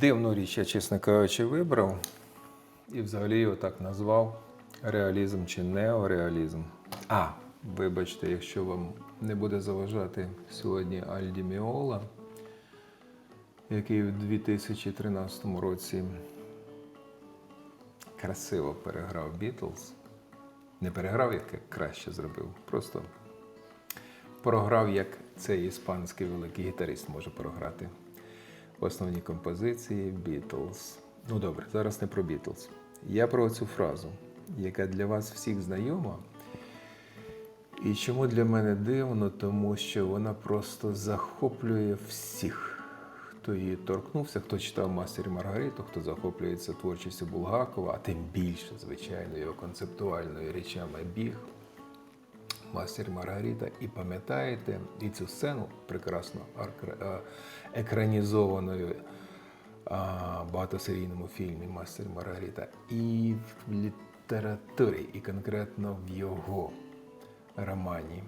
Дивну річ, я, чесно кажучи, вибрав і взагалі його так назвав реалізм чи неореалізм. А, вибачте, якщо вам не буде заважати сьогодні Альді Міола, який в 2013 році красиво переграв Бітлз. Не переграв, як краще зробив. Просто програв, як цей іспанський великий гітарист може програти. Основні композиції Бітлз. Ну добре, зараз не про Бітлз. Я про цю фразу, яка для вас всіх знайома. І чому для мене дивно, тому що вона просто захоплює всіх, хто її торкнувся, хто читав Мастер і Маргариту, хто захоплюється творчістю Булгакова, а тим більше, звичайно, його концептуальною речами біг. Мастер Маргарита, і пам'ятаєте і цю сцену прекрасно е, екранізованою а, багатосерійному фільмі Мастер Маргарита, і в літературі, і конкретно в його романі.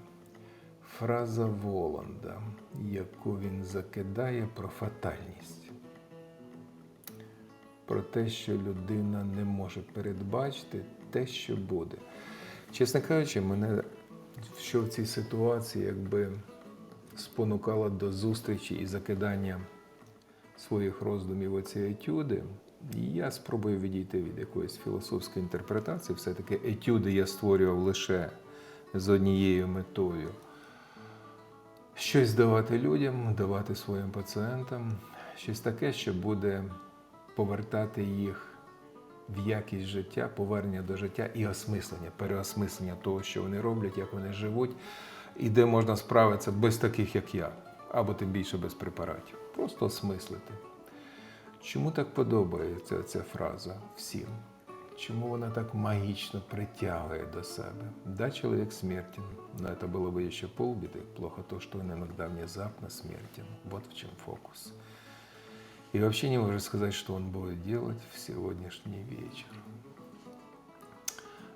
Фраза Воланда, яку він закидає про фатальність, про те, що людина не може передбачити те, що буде. Чесно кажучи, мене що в цій ситуації якби спонукало до зустрічі і закидання своїх роздумів оці етюди. Я спробую відійти від якоїсь філософської інтерпретації. Все-таки етюди я створював лише з однією метою. Щось давати людям, давати своїм пацієнтам, щось таке, що буде повертати їх в якість життя, повернення до життя і осмислення, переосмислення того, що вони роблять, як вони живуть, і де можна справитися без таких, як я, або тим більше без препаратів. Просто осмислити. Чому так подобається ця фраза всім? Чому вона так магічно притягує до себе? Да, человек смертен, но это было бы еще полбеды. Плохо то, что он иногда внезапно смертен. Вот в чем фокус. И вообще не можешь сказать, что он будет делать в сегодняшний вечір.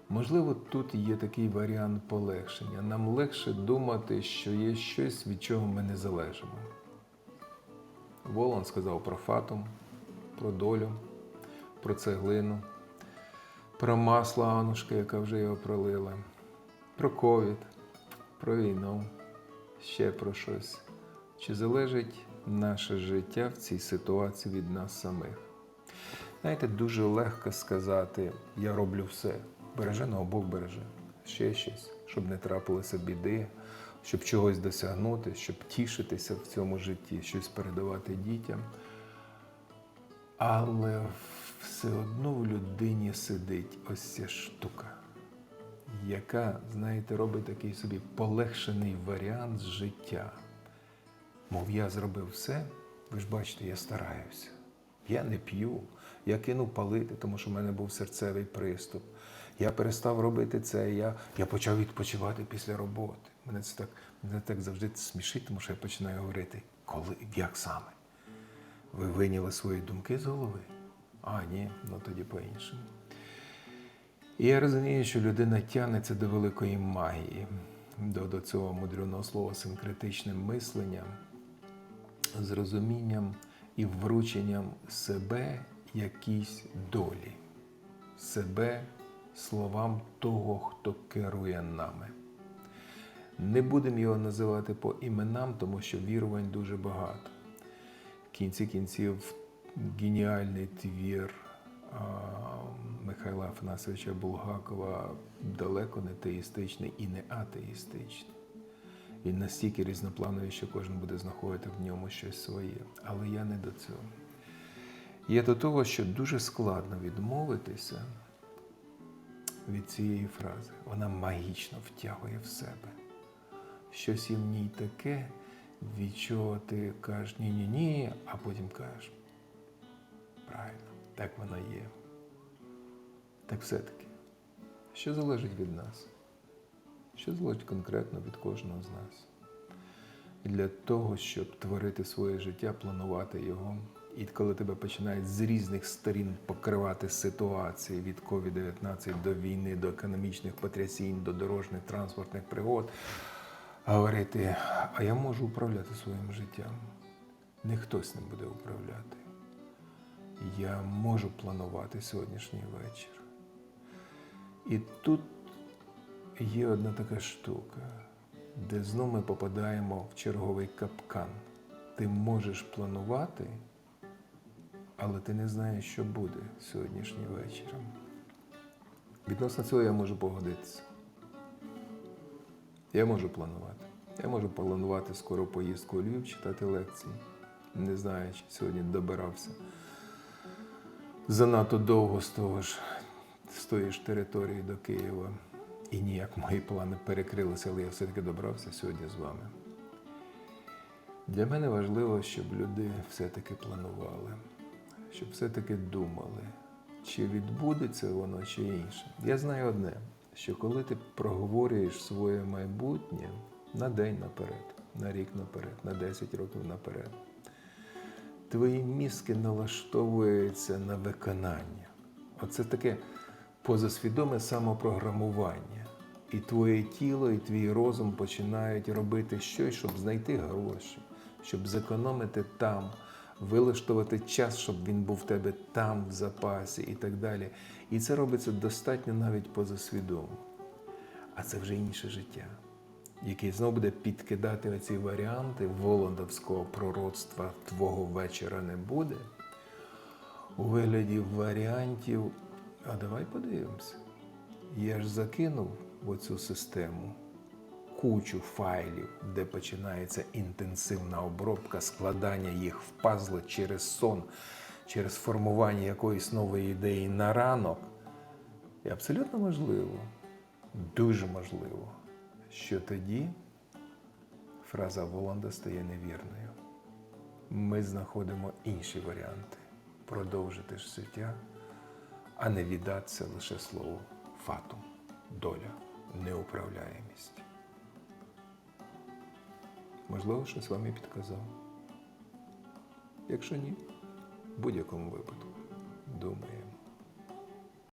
Можливо, тут є такий варіант полегшення. Нам легше думати, що є щось, від чого ми не залежимо. Волан сказав про фатум, про долю, про цеглину, про масло Анушки, яка вже його пролила, про ковід, про війну, ще про щось. Чи залежить наше життя в цій ситуації від нас самих? Знаєте, дуже легко сказати, я роблю все. Береже, ну, Бог береже. Ще щось, щоб не трапилося біди, щоб чогось досягнути, щоб тішитися в цьому житті, щось передавати дітям. Але все одно в людині сидить ось ця штука, яка, знаєте, робить такий собі полегшений варіант життя. Мов я зробив все, ви ж бачите, я стараюся. Я не п'ю, я кинув палити, тому що в мене був серцевий приступ. Я перестав робити це, я, я почав відпочивати після роботи. Мене це так, мене так завжди смішить, тому що я починаю говорити, коли, як саме? Ви вийняли свої думки з голови? А, ні, ну тоді по-іншому. І я розумію, що людина тягнеться до великої магії, до, до цього мудреного слова синкретичним мисленням, з розумінням і врученням себе якійсь долі, себе словам того, хто керує нами. Не будемо його називати по іменам, тому що вірувань дуже багато. В кінці кінців геніальний твір а, Михайла Афанасовича Булгакова далеко не теїстичний і не атеїстичний. Він настільки різноплановий, що кожен буде знаходити в ньому щось своє. Але я не до цього. Є до того, що дуже складно відмовитися від цієї фрази. Вона магічно втягує в себе. Щось є в ній таке, від чого ти кажеш ні-ні-ні, а потім кажеш. Правильно, так воно є. Так все-таки, що залежить від нас? Що залежить конкретно від кожного з нас? Для того, щоб творити своє життя, планувати його. І коли тебе починають з різних сторін покривати ситуації від COVID-19 до війни, до економічних потрясінь, до дорожніх транспортних пригод, говорити, а я можу управляти своїм життям. Не хтось не буде управляти. я можу планувати сьогоднішній вечір. І тут є одна така штука, де знову ми попадаємо в черговий капкан. Ти можеш планувати, але ти не знаєш, що буде сьогоднішнім вечором. Відносно цього я можу погодитися. Я можу планувати. Я можу планувати скоро поїздку у Львів, читати лекції. Не знаю, чи сьогодні добирався занадто довго з того ж з тої ж території до Києва. І ніяк мої плани перекрилися, але я все-таки добрався сьогодні з вами. Для мене важливо, щоб люди все-таки планували, щоб все-таки думали, чи відбудеться воно, чи інше. Я знаю одне, що коли ти проговорюєш своє майбутнє на день наперед, на рік наперед, на 10 років наперед, твої мізки налаштовуються на виконання. Оце таке позасвідоме самопрограмування. І твоє тіло, і твій розум починають робити щось, щоб знайти гроші, щоб зекономити там, вилаштувати час, щоб він був в тебе там в запасі і так далі. І це робиться достатньо навіть позасвідомо. А це вже інше життя, яке знову буде підкидати оці варіанти володовського пророцтва твого вечора не буде. У вигляді варіантів, а давай подивимося. Я ж закинув в оцю систему кучу файлів, де починається інтенсивна обробка, складання їх в пазли через сон, через формування якоїсь нової ідеї на ранок. І абсолютно можливо, дуже можливо, що тоді фраза Воланда стає невірною. Ми знаходимо інші варіанти продовжити життя, а не віддатися лише слову фатум, доля, неуправляємість. Можливо, щось вам і підказав. Якщо ні, в будь-якому випадку думає.